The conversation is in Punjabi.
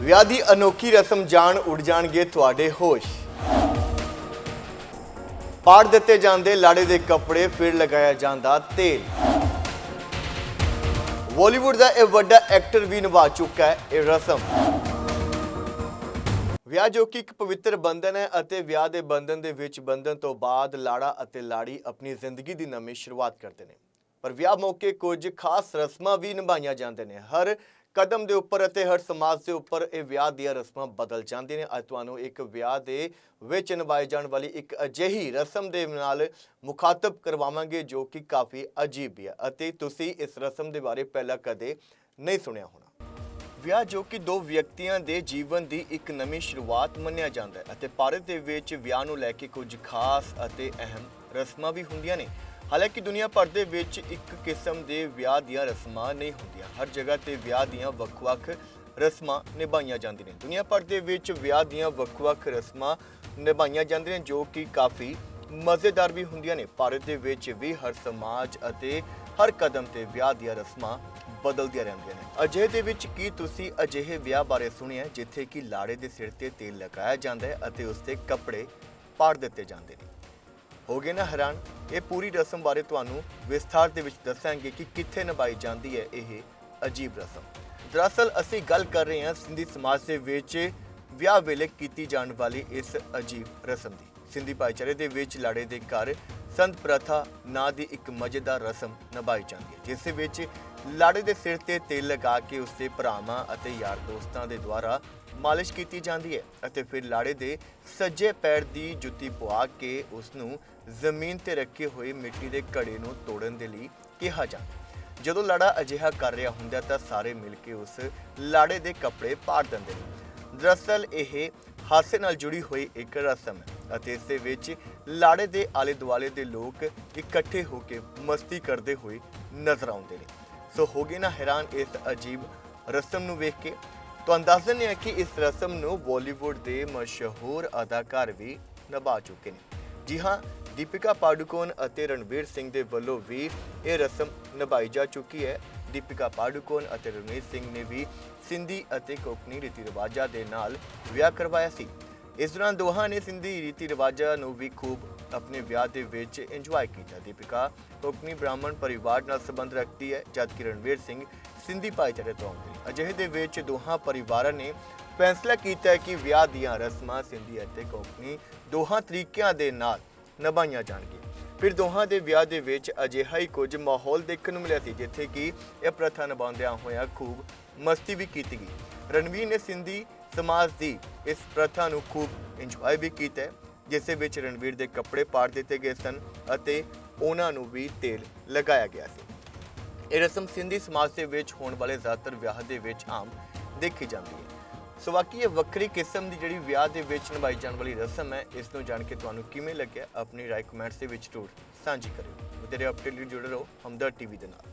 ਵਿਆਹ ਦੀ ਅਨੋਖੀ ਰਸਮ ਜਾਣ ਉੱਡ ਜਾਣਗੇ ਤੁਹਾਡੇ ਹੋਸ਼। ਪਾੜ ਦਿੱਤੇ ਜਾਂਦੇ ਲਾੜੇ ਦੇ ਕੱਪੜੇ ਫਿਰ ਲਗਾਇਆ ਜਾਂਦਾ ਤੇਲ। ਬਾਲੀਵੁੱਡ ਦਾ ਇਹ ਵੱਡਾ ਐਕਟਰ ਵੀ ਨਿਭਾ ਚੁੱਕਾ ਹੈ ਇਹ ਰਸਮ। ਵਿਆਹ ਜੋ ਕਿ ਇੱਕ ਪਵਿੱਤਰ ਬੰਧਨ ਹੈ ਅਤੇ ਵਿਆਹ ਦੇ ਬੰਧਨ ਦੇ ਵਿੱਚ ਬੰਧਨ ਤੋਂ ਬਾਅਦ ਲਾੜਾ ਅਤੇ ਲਾੜੀ ਆਪਣੀ ਜ਼ਿੰਦਗੀ ਦੀ ਨਵੀਂ ਸ਼ੁਰੂਆਤ ਕਰਦੇ ਨੇ। ਪਰ ਵਿਆਹ ਮੌਕੇ ਕੁਝ ਖਾਸ ਰਸਮਾਂ ਵੀ ਨਿਭਾਈਆਂ ਜਾਂਦੇ ਨੇ। ਹਰ ਕਦਮ ਦੇ ਉੱਪਰ ਅਤੇ ਹਰ ਸਮਾਜ ਦੇ ਉੱਪਰ ਇਹ ਵਿਆਹ ਦੀਆਂ ਰਸਮਾਂ ਬਦਲ ਜਾਂਦੀਆਂ ਨੇ। ਅੱਜ ਤੁਹਾਨੂੰ ਇੱਕ ਵਿਆਹ ਦੇ ਵਿੱਚ ਨਿਭਾਈ ਜਾਣ ਵਾਲੀ ਇੱਕ ਅਜਿਹੀ ਰਸਮ ਦੇ ਨਾਲ ਮੁਖਾਤਬ ਕਰਵਾਵਾਂਗੇ ਜੋ ਕਿ ਕਾਫੀ ਅਜੀਬ ਹੈ ਅਤੇ ਤੁਸੀਂ ਇਸ ਰਸਮ ਦੇ ਬਾਰੇ ਪਹਿਲਾਂ ਕਦੇ ਨਹੀਂ ਸੁਣਿਆ ਹੋਣਾ। ਵਿਆਹ ਜੋ ਕਿ ਦੋ ਵਿਅਕਤੀਆਂ ਦੇ ਜੀਵਨ ਦੀ ਇੱਕ ਨਵੀਂ ਸ਼ੁਰੂਆਤ ਮੰਨਿਆ ਜਾਂਦਾ ਹੈ ਅਤੇ ਭਾਰਤ ਦੇ ਵਿੱਚ ਵਿਆਹ ਨੂੰ ਲੈ ਕੇ ਕੁਝ ਖਾਸ ਅਤੇ ਅਹਿਮ ਰਸਮਾਂ ਵੀ ਹੁੰਦੀਆਂ ਨੇ। ਹਾਲਾਂਕਿ ਦੁਨੀਆ ਭਰ ਦੇ ਵਿੱਚ ਇੱਕ ਕਿਸਮ ਦੇ ਵਿਆਹ ਦੀਆਂ ਰਸਮਾਂ ਨਹੀਂ ਹੁੰਦੀਆਂ। ਹਰ ਜਗ੍ਹਾ ਤੇ ਵਿਆਹ ਦੀਆਂ ਵੱਖ-ਵੱਖ ਰਸਮਾਂ ਨਿਭਾਈਆਂ ਜਾਂਦੀਆਂ ਨੇ। ਦੁਨੀਆ ਭਰ ਦੇ ਵਿੱਚ ਵਿਆਹ ਦੀਆਂ ਵੱਖ-ਵੱਖ ਰਸਮਾਂ ਨਿਭਾਈਆਂ ਜਾਂਦੀਆਂ ਨੇ, ਜੋ ਕਿ ਕਾਫੀ ਮਜ਼ੇਦਾਰ ਵੀ ਹੁੰਦੀਆਂ ਨੇ। ਭਾਰਤ ਦੇ ਵਿੱਚ ਵੀ ਹਰ ਸਮਾਜ ਅਤੇ ਹਰ ਕਦਮ ਤੇ ਵਿਆਹ ਦੀਆਂ ਰਸਮਾਂ ਬਦਲਦੀਆਂ ਰਹਿੰਦੀਆਂ ਨੇ। ਅਜਿਹੇ ਦੇ ਵਿੱਚ ਕੀ ਤੁਸੀਂ ਅਜਿਹੇ ਵਿਆਹ ਬਾਰੇ ਸੁਣਿਆ ਜਿੱਥੇ ਕਿ ਲਾੜੇ ਦੇ ਸਿਰ ਤੇ ਤੇਲ ਲਗਾਇਆ ਜਾਂਦਾ ਹੈ ਅਤੇ ਉਸ ਤੇ ਕੱਪੜੇ ਪਾੜ ਦਿੱਤੇ ਜਾਂਦੇ ਨੇ? ਹੋਗੇ ਨਾ ਹੈਰਾਨ? ਇਹ ਪੂਰੀ ਰਸਮ ਬਾਰੇ ਤੁਹਾਨੂੰ ਵਿਸਥਾਰ ਦੇ ਵਿੱਚ ਦੱਸਾਂਗੇ ਕਿ ਕਿੱਥੇ ਨਿਭਾਈ ਜਾਂਦੀ ਹੈ ਇਹ ਅਜੀਬ ਰਸਮ। ਦਰਅਸਲ ਅਸੀਂ ਗੱਲ ਕਰ ਰਹੇ ਹਾਂ ਸਿੰਧੀ ਸਮਾਜ ਦੇ ਵਿੱਚ ਵਿਆਹ ਵੇਲੇ ਕੀਤੀ ਜਾਣ ਵਾਲੀ ਇਸ ਅਜੀਬ ਰਸਮ ਦੀ। ਸਿੰਧੀ ਭਾਈਚਾਰੇ ਦੇ ਵਿੱਚ ਲਾੜੇ ਦੇ ਘਰ ਸੰਤ ਪ੍ਰਥਾ ਨਾਂ ਦੀ ਇੱਕ ਮਜ਼ੇਦਾਰ ਰਸਮ ਨਿਭਾਈ ਜਾਂਦੀ ਹੈ, ਜਿਸ ਵਿੱਚ ਲਾੜੇ ਦੇ ਸਿਰ ਤੇ ਤੇਲ ਲਗਾ ਕੇ ਉਸ ਦੇ ਭਰਾਵਾਂ ਅਤੇ ਯਾਰ ਦੋਸਤਾਂ ਦੇ ਦੁਆਰਾ ਮਾਲਿਸ਼ ਕੀਤੀ ਜਾਂਦੀ ਹੈ ਅਤੇ ਫਿਰ ਲਾੜੇ ਦੇ ਸੱਜੇ ਪੈਰ ਦੀ ਜੁੱਤੀ ਪਵਾ ਕੇ ਉਸ ਨੂੰ ਜ਼ਮੀਨ ਤੇ ਰੱਖੇ ਹੋਏ ਮਿੱਟੀ ਦੇ ਘੜੇ ਨੂੰ ਤੋੜਨ ਦੇ ਲਈ ਕਿਹਾ ਜਾਂਦਾ ਜਦੋਂ ਲਾੜਾ ਅਜਿਹਾ ਕਰ ਰਿਹਾ ਹੁੰਦਾ ਤਾਂ ਸਾਰੇ ਮਿਲ ਕੇ ਉਸ ਲਾੜੇ ਦੇ ਕੱਪੜੇ ਪਾੜ ਦਿੰਦੇ ਨੇ। ਦਰਅਸਲ ਇਹ ਹਾਸੇ ਨਾਲ ਜੁੜੀ ਹੋਈ ਇੱਕ ਰਸਮ ਹੈ ਅਤੇ ਇਸ ਦੇ ਵਿੱਚ ਲਾੜੇ ਦੇ ਆਲੇ ਦੁਆਲੇ ਦੇ ਲੋਕ ਇਕੱਠੇ ਹੋ ਕੇ ਮਸਤੀ ਕਰਦੇ ਹੋਏ ਨਜ਼ਰ ਆਉਂਦੇ ਨੇ। ਸੋ ਹੋ ਗਏ ਨਾ ਹੈਰਾਨ ਇਸ ਅਜੀਬ ਰਸਮ ਨੂੰ ਵੇਖ ਕੇ। ਤੁਹਾਨੂੰ ਦੱਸ ਦਿੰਦੇ ਹਾਂ ਕਿ ਇਸ ਰਸਮ ਨੂੰ ਬਾਲੀਵੁੱਡ ਦੇ ਮਸ਼ਹੂਰ ਅਦਾਕਾਰ ਵੀ ਨਿਭਾ ਚੁੱਕੇ ਨੇ। ਜੀ ਹਾਂ, ਦੀਪਿਕਾ ਪਾਡੂਕੋਨ ਅਤੇ ਰਣਵੀਰ ਸਿੰਘ ਦੇ ਵੱਲੋਂ ਵੀ ਇਹ ਰਸਮ ਨਿਭਾਈ ਜਾ ਚੁੱਕੀ ਹੈ। ਦੀਪਿਕਾ ਪਾਡੂਕੋਨ ਅਤੇ ਰਣਵੀਰ ਸਿੰਘ ਨੇ ਵੀ ਸਿੰਧੀ ਅਤੇ ਕੋਕਨੀ ਰੀਤੀ ਰਿਵਾਜਾਂ ਦੇ ਨਾਲ ਵਿਆਹ ਕਰਵਾਇਆ ਸੀ। ਇਸ ਦੌਰਾਨ ਦੋਹਾਂ ਨੇ ਸਿੰਧੀ ਰੀਤੀ ਰਿਵਾਜਾਂ ਨੂੰ ਵੀ ਖੂਬ ਆਪਣੇ ਵਿਆਹ ਦੇ ਵਿੱਚ ਇੰਜੋਏ ਕੀਤਾ। ਦੀਪਿਕਾ ਕੋਕਨੀ ਬ੍ਰਾਹਮਣ ਪਰਿਵਾਰ ਨਾਲ ਸੰਬੰਧ ਰੱਖਦੀ ਹੈ ਜਦਕਿ ਰਣਵੀਰ ਸਿੰਘ ਸਿੰਧੀ ਭਾਈਚਾਰੇ ਤੋਂ ਆਉਂਦੇ ਨੇ। ਅਜਿਹੇ ਦੇ ਵਿੱਚ ਦੋਹਾਂ ਪਰਿਵਾਰਾਂ ਨੇ ਫੈਸਲਾ ਕੀਤਾ ਹੈ ਕਿ ਵਿਆਹ ਦੀਆਂ ਰਸਮਾਂ ਸਿੰਧੀ ਅਤੇ ਕੋਕਨੀ ਦੋਹਾਂ ਤਰੀਕਿਆਂ ਦੇ ਨਾਲ ਨਿਭਾਈਆਂ ਜਾਣਗੀਆਂ। ਫਿਰ ਦੋਹਾਂ ਦੇ ਵਿਆਹ ਦੇ ਵਿੱਚ ਅਜਿਹਾ ਹੀ ਕੁਝ ਮਾਹੌਲ ਦੇਖਣ ਨੂੰ ਮਿਲਿਆ ਸੀ, ਜਿੱਥੇ ਕਿ ਇਹ ਪ੍ਰਥਾ ਨਿਭਾਉਂਦਿਆਂ ਹੋਇਆਂ ਖੂਬ ਮਸਤੀ ਵੀ ਕੀਤੀ ਗਈ। ਰਣਵੀਰ ਨੇ ਸਿੰਧੀ ਸਮਾਜ ਦੀ ਇਸ ਪ੍ਰਥਾ ਨੂੰ ਖੂਬ ਇੰਜੋਏ ਵੀ ਕੀਤਾ ਜਿਸ ਦੇ ਵਿੱਚ ਰਣਵੀਰ ਦੇ ਕੱਪੜੇ ਪਾੜ ਦਿੱਤੇ ਗਏ ਸਨ ਅਤੇ ਉਹਨਾਂ ਨੂੰ ਵੀ ਤੇਲ ਲਗਾਇਆ ਗਿਆ ਸੀ। ਇਹ ਰਸਮ ਸਿੰਧੀ ਸਮਾਜ ਦੇ ਵਿੱਚ ਹੋਣ ਵਾਲੇ ਜ਼ਿਆਦਾਤਰ ਵਿਆਹ ਦੇ ਵਿੱਚ ਆਮ ਦੇਖੀ ਜਾਂਦੀ ਹੈ। ਸੋ ਬਾਕੀ ਇਹ ਵੱਖਰੀ ਕਿਸਮ ਦੀ ਜਿਹੜੀ ਵਿਆਹ ਦੇ ਵਿੱਚ ਨਿਭਾਈ ਜਾਣ ਵਾਲੀ ਰਸਮ ਹੈ, ਇਸ ਨੂੰ ਜਾਣ ਕੇ ਤੁਹਾਨੂੰ ਕਿਵੇਂ ਲੱਗਿਆ? ਆਪਣੀ ਰਾਏ ਕਮੈਂਟਸ ਦੇ ਵਿੱਚ ਜ਼ਰੂਰ ਸਾਂਝੀ ਕਰਿਓ। ਵਧੇਰੇ ਅਪਡੇਟ ਲਈ ਜੁੜੇ ਰਹੋ ਹਮਦਰ ਟੀਵੀ ਦੇ ਨਾਲ।